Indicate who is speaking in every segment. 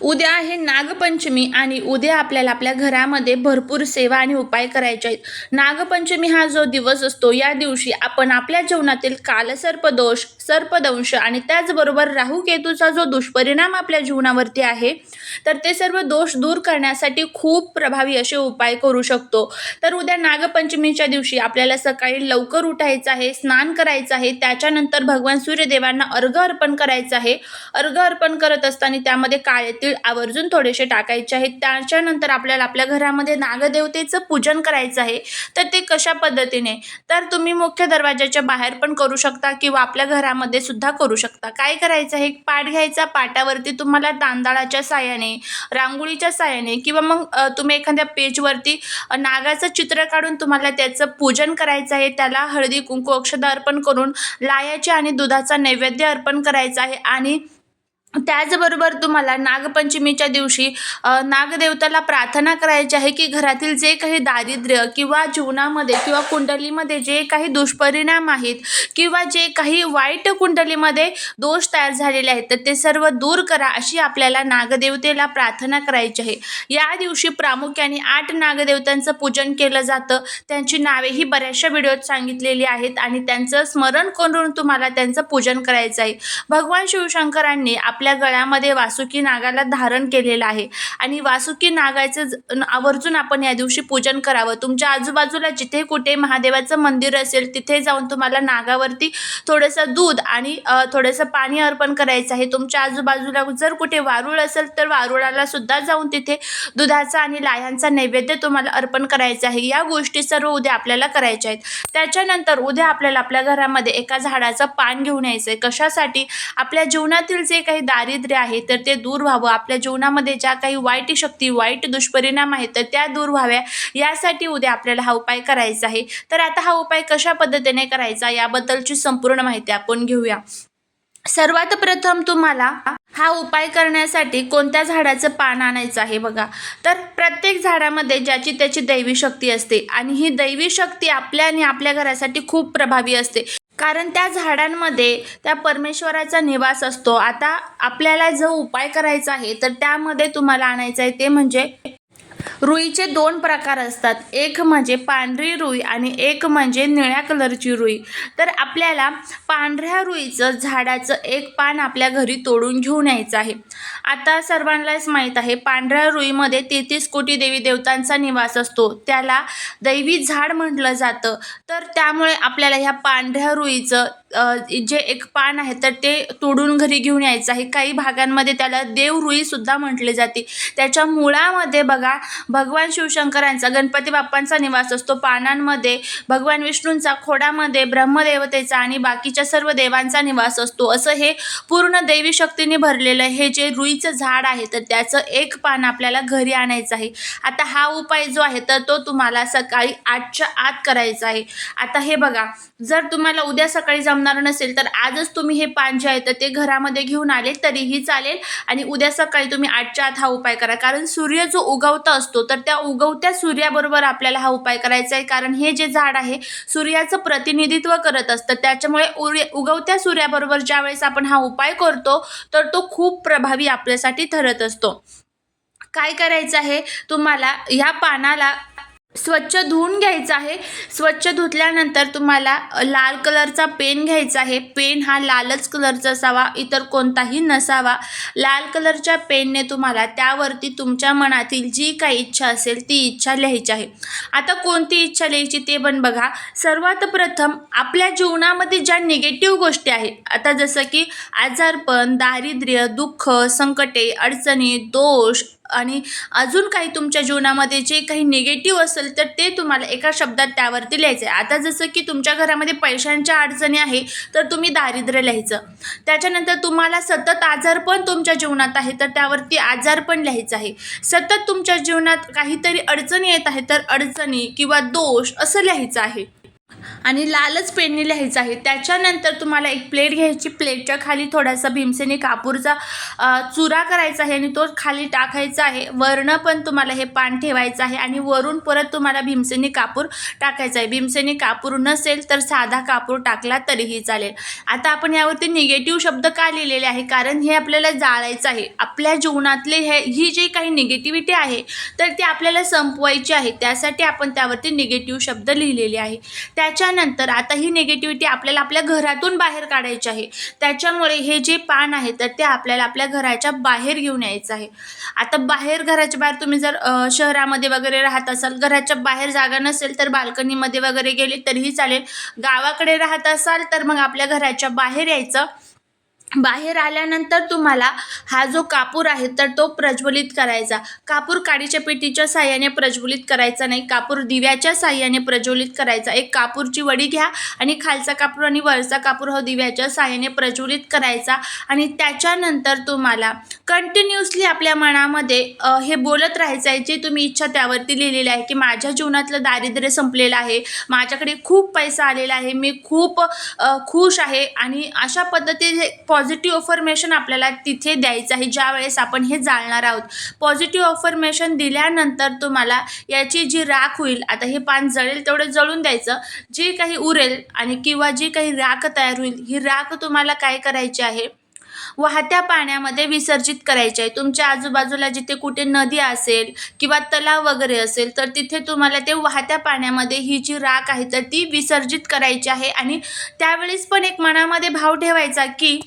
Speaker 1: उद्या आहे नागपंचमी आणि उद्या आपल्याला आपल्या घरामध्ये भरपूर सेवा आणि उपाय करायचे आहेत. नागपंचमी हा जो दिवस असतो या दिवशी आपण आपल्या जीवनातील कालसर्पदोष सर्पदंश आणि त्याचबरोबर राहू केतूचा जो दुष्परिणाम आपल्या जीवनावरती आहे तर ते सर्व दोष दूर करण्यासाठी खूप प्रभावी असे उपाय करू शकतो. तर उद्या नागपंचमीच्या दिवशी आपल्याला सकाळी लवकर उठायचं आहे स्नान करायचं आहे त्याच्यानंतर भगवान सूर्यदेवांना अर्घ अर्पण करायचं आहे. अर्घ अर्पण करत असताना त्यामध्ये काळे तीळ आवर्जून थोडेसे टाकायचे आहेत. त्याच्यानंतर आपल्याला आपल्या घरामध्ये नागदेवतेचं पूजन करायचं आहे. तर ते कशा पद्धतीने? तर तुम्ही मुख्य दरवाजाच्या बाहेर पण करू शकता किंवा आपल्या घरामध्ये सुद्धा करू शकता. काय करायचं आहे? पाट घ्यायचा. पाटावरती तुम्हाला तांदळाच्या साह्याने रांगोळीच्या साह्याने किंवा मग तुम्ही एखाद्या पेजवरती नागाचं चित्र काढून तुम्हाला त्याचं पूजन करायचं आहे. त्याला हळदी कुंकू अक्षदा अर्पण करून लायाचे आणि दुधाचा नैवेद्य अर्पण करायचा आहे. आणि त्याचबरोबर तुम्हाला नागपंचमीच्या दिवशी नागदेवताला प्रार्थना करायची आहे की घरातील जे काही दारिद्र्य किंवा जीवनामध्ये किंवा कुंडलीमध्ये जे काही दुष्परिणाम आहेत किंवा जे काही वाईट कुंडलीमध्ये दोष तयार झालेले आहेत तर ते सर्व दूर करा अशी आपल्याला नागदेवतेला प्रार्थना करायची आहे. या दिवशी प्रामुख्याने आठ नागदेवतांचं पूजन केलं जातं. त्यांची नावेही बऱ्याचशा व्हिडिओत सांगितलेली आहेत आणि त्यांचं स्मरण करून तुम्हाला त्यांचं पूजन करायचं आहे. भगवान शिवशंकरांनी आप आपल्या गळ्यामध्ये वासुकी नागाला धारण केलेलं आहे. आणि वासुकी नागाचं ज- आवर्जून आपण या दिवशी पूजन करावं. तुमच्या आजूबाजूला जिथे कुठे महादेवाचं मंदिर असेल तिथे जाऊन तुम्हाला नागावरती थोडंसं दूध आणि थोडंसं पाणी अर्पण करायचं आहे. तुमच्या आजूबाजूला जर कुठे वारुळ असेल तर वारुळाला सुद्धा जाऊन तिथे दुधाचा आणि लाह्यांचा नैवेद्य तुम्हाला अर्पण करायचा आहे. या गोष्टी सर्व उद्या आपल्याला करायच्या आहेत. त्याच्यानंतर उद्या आपल्याला आपल्या घरामध्ये एका झाडाचं पान घेऊन यायचं आहे कशासाठी? आपल्या जीवनातील जे काही दारिद्र्य आहे तर ते दूर व्हावं. आपल्या जीवनामध्ये ज्या काही वाईट शक्ती वाईट दुष्परिणाम आहेत तर त्या दूर व्हाव्या. यासाठी उद्या आपल्याला हा उपाय करायचा आहे. तर आता हा उपाय कशा पद्धतीने करायचा याबद्दलची संपूर्ण माहिती आपण घेऊया. सर्वात प्रथम तुम्हाला हा उपाय करण्यासाठी कोणत्या झाडाचं पान आणायचं आहे बघा. तर प्रत्येक झाडामध्ये ज्याची त्याची दैवी शक्ती असते. आणि ही दैवी शक्ती आपल्या आणि आपल्या घरासाठी खूप प्रभावी असते. कारण त्या झाडांमध्ये त्या परमेश्वराचा निवास असतो. आता आपल्याला जो उपाय करायचा आहे तर त्यामध्ये तुम्हाला आणायचं आहे ते म्हणजे रुईचे दोन प्रकार असतात. एक म्हणजे पांढरी रुई आणि एक म्हणजे निळ्या कलरची रुई. तर आपल्याला पांढऱ्या रुईचं झाडाचं एक पान आपल्या घरी तोडून घेऊन यायचं आहे. आता सर्वांनाच माहीत आहे पांढऱ्या रुईमध्ये तेहतीस कोटी देवी देवतांचा निवास असतो. त्याला दैवी झाड म्हटलं जातं. तर त्यामुळे आपल्याला ह्या पांढऱ्या रुईचं जे एक पान आहे तर ते तोडून घरी घेऊन यायचं आहे. काही भागांमध्ये त्याला देवरुईसुद्धा म्हटले जाते. त्याच्या मुळामध्ये बघा भगवान शिवशंकरांचा गणपती बाप्पांचा निवास असतो. पानांमध्ये भगवान विष्णूंचा खोडामध्ये ब्रह्मदेवतेचा आणि बाकीच्या सर्व देवांचा निवास असतो. असं हे पूर्ण देवी शक्तीने भरलेलं हे जे रुईचं झाड आहे तर त्याचं एक पान आपल्याला घरी आणायचं आहे. आता हा उपाय जो आहे तर तो तुम्हाला सकाळी आठच्या आत करायचा आहे. आता हे बघा जर तुम्हाला उद्या सकाळी जमणार नसेल तर आजच तुम्ही हे पान जे आहे तर ते घरामध्ये घेऊन आले तरीही चालेल. आणि उद्या सकाळी तुम्ही आठच्या आत हा उपाय करा. कारण सूर्य जो उगवता असतो तर त्या उगवत्या सूर्याबरोबर आपल्याला हा उपाय करायचा आहे. कारण हे जे झाड आहे सूर्याचं प्रतिनिधित्व करत असतं. त्याच्यामुळे उर्य उगवत्या सूर्याबरोबर ज्यावेळेस आपण हा उपाय करतो तर तो खूप प्रभावी आपल्यासाठी ठरत असतो. काय करायचं आहे? तुम्हाला ह्या पानाला स्वच्छ धुवून घ्यायचं आहे. स्वच्छ धुतल्यानंतर तुम्हाला लाल कलरचा पेन घ्यायचा आहे. पेन हा लालच कलरचा असावा इतर कोणताही नसावा. लाल कलरच्या पेनने तुम्हाला त्यावरती तुमच्या मनातील जी काही इच्छा असेल ती इच्छा लिहायची आहे. आता कोणती इच्छा लिहायची ते पण बघा. सर्वात प्रथम आपल्या जीवनामध्ये ज्या निगेटिव्ह गोष्टी आहेत आता जसं की आजारपण दारिद्र्य दुःख संकटे अडचणी दोष आणि अजून काही तुमच्या जीवनामध्ये जे काही निगेटिव्ह असेल तर ते तुम्हाला एका शब्दात त्यावरती लिहायचं आहे आता जसं की तुमच्या घरामध्ये पैशांच्या अडचणी आहे तर तुम्ही दारिद्र्य लिहायचं. त्याच्यानंतर तुम्हाला सतत आजारपण तुमच्या जीवनात आहे तर त्यावरती आजारपण लिहायचं आहे. सतत तुमच्या जीवनात काहीतरी अडचणी येत आहे तर अडचणी किंवा दोष असं लिहायचं आहे. आणि लालच पेनने लिहायचं आहे. त्याच्यानंतर तुम्हाला एक प्लेट घ्यायची. प्लेटच्या खाली थोडासा भीमसेनी कापूरचा चुरा करायचा आहे आणि तो खाली टाकायचा आहे. वरनं पण तुम्हाला हे पान ठेवायचं आहे आणि वरून परत तुम्हाला भीमसेनी कापूर टाकायचा आहे. भीमसेनी कापूर नसेल तर साधा कापूर टाकला तरीही चालेल. आता आपण यावरती निगेटिव्ह शब्द का लिहिलेले आहे? कारण हे आपल्याला जाळायचं आहे. आपल्या जीवनातले हे ही जी काही निगेटिव्हिटी आहे तर ती आपल्याला संपवायची आहे. त्यासाठी आपण त्यावरती निगेटिव्ह शब्द लिहिलेले आहे. त्याच्या त्याच्यानंतर आता ही निगेटिव्हिटी आपल्याला आपल्या घरातून बाहेर काढायची आहे. त्याच्यामुळे हे जे पान आहे तर ते आपल्याला आपल्या घराच्या बाहेर घेऊन यायचं आहे. आता बाहेर घराच्या बाहेर तुम्ही जर शहरामध्ये वगैरे राहत असाल घराच्या बाहेर जागा नसेल तर बाल्कनीमध्ये वगैरे गेले तरीही चालेल. गावाकडे राहत असाल तर मग आपल्या घराच्या बाहेर यायचं. बाहेर आल्यानंतर तुम्हाला हा जो कापूर आहे तर तो प्रज्वलित करायचा. कापूर काडीच्या पेटीच्या साह्याने प्रज्वलित करायचा नाही. कापूर दिव्याच्या साह्याने प्रज्वलित करायचा. एक कापूरची वडी घ्या आणि खालचा कापूर आणि वरचा कापूर हा दिव्याच्या साह्याने प्रज्वलित करायचा. आणि त्याच्यानंतर तुम्हाला कंटिन्युअसली आपल्या मनामध्ये हे बोलत राहायचं आहे जे तुम्ही इच्छा त्यावरती लिहिलेली आहे की माझ्या जीवनातलं दारिद्र्य संपलेलं आहे माझ्याकडे खूप पैसा आलेला आहे मी खूप खुश आहे आणि अशा पद्धतीने पॉझिटिव्ह ऑफर्मेशन आपल्याला तिथे द्यायचं आहे ज्या वेळेस आपण हे जाळणार आहोत. पॉझिटिव्ह ऑफर्मेशन दिल्यानंतर तुम्हाला याची जी राख होईल आता हे पान जळेल तेवढं जळून द्यायचं. जे काही उरेल आणि किंवा जी काही राख तयार होईल ही राख तुम्हाला काय करायची आहे? वाहत्या पाण्यामध्ये विसर्जित करायचे आहे. तुमच्या आजूबाजूला जिथे कुठे नदी असेल किंवा तलाव वगैरे असेल तर तिथे तुम्हाला ते वाहत्या पाण्यामध्ये ही जी राख आहे तर ती विसर्जित करायची आहे. आणि त्यावेळेस पण एक मनामध्ये भाव ठेवायचा की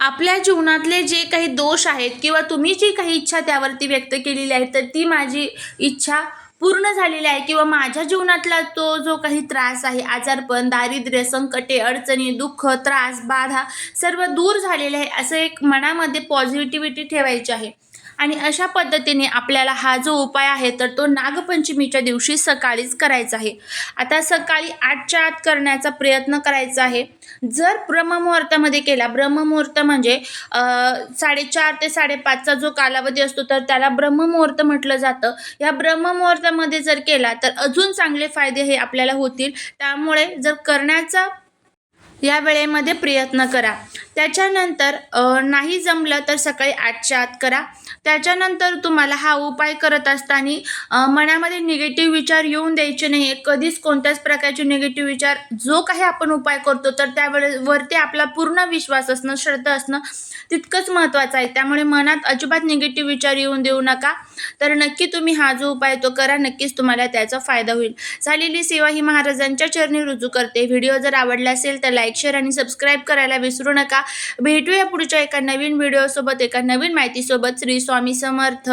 Speaker 1: आपल्या जीवनातले जे काही दोष आहेत किंवा तुम्ही जी काही इच्छा त्यावरती व्यक्त केलेली आहे तर ती माझी इच्छा पूर्ण झालेली आहे किंवा माझ्या जीवनातला तो जो काही त्रास आहे आजारपण दारिद्र्य संकटे अडचणी दुःख त्रास बाधा सर्व दूर झालेले आहे असं एक मनामध्ये पॉझिटिव्हिटी ठेवायची आहे. आणि अशा पद्धतीने आपल्याला हा जो उपाय आहे तर तो नागपंचमीच्या दिवशी सकाळीच करायचा आहे. आता सकाळी आठच्या आत करण्याचा प्रयत्न करायचा आहे. जर ब्रह्ममुहूर्तामध्ये केला ब्रह्ममुहूर्त म्हणजे साडेचार ते साडेपाचचा जो कालावधी असतो तर त्याला ब्रह्ममुहूर्त म्हटलं जातं. या ब्रह्ममुहूर्तामध्ये जर केला तर अजून चांगले फायदे हे आपल्याला होतील. त्यामुळे जर करण्याचा या वेळेमध्ये प्रयत्न करा. त्याच्यानंतर नाही जमलं तर सकाळी आठच्या आत करा. त्याच्यानंतर तुम्हाला हा उपाय करत असताना मनामध्ये निगेटिव्ह विचार येऊन द्यायचे नाही कधीच कोणत्याच प्रकारचे निगेटिव्ह विचार जो काही आपण उपाय करतो तर त्यावेळेवरती आपला पूर्ण विश्वास असणं श्रद्धा असणं तितकंच महत्त्वाचं आहे. त्यामुळे मनात अजिबात निगेटिव्ह विचार येऊन देऊ नका. तर नक्की तुम्ही हा जो उपाय तो करा नक्कीच तुम्हाला त्याचा फायदा होईल. झालेली सेवा ही महाराजांच्या चरणी रुजू करते. व्हिडिओ जर आवडला असेल तर लाईक शेअर आणि सबस्क्राईब करायला विसरू नका. भेटूया पुढच्या एका नवीन व्हिडिओसोबत एका नवीन माहितीसोबत. श्री स्वामी समर्थ.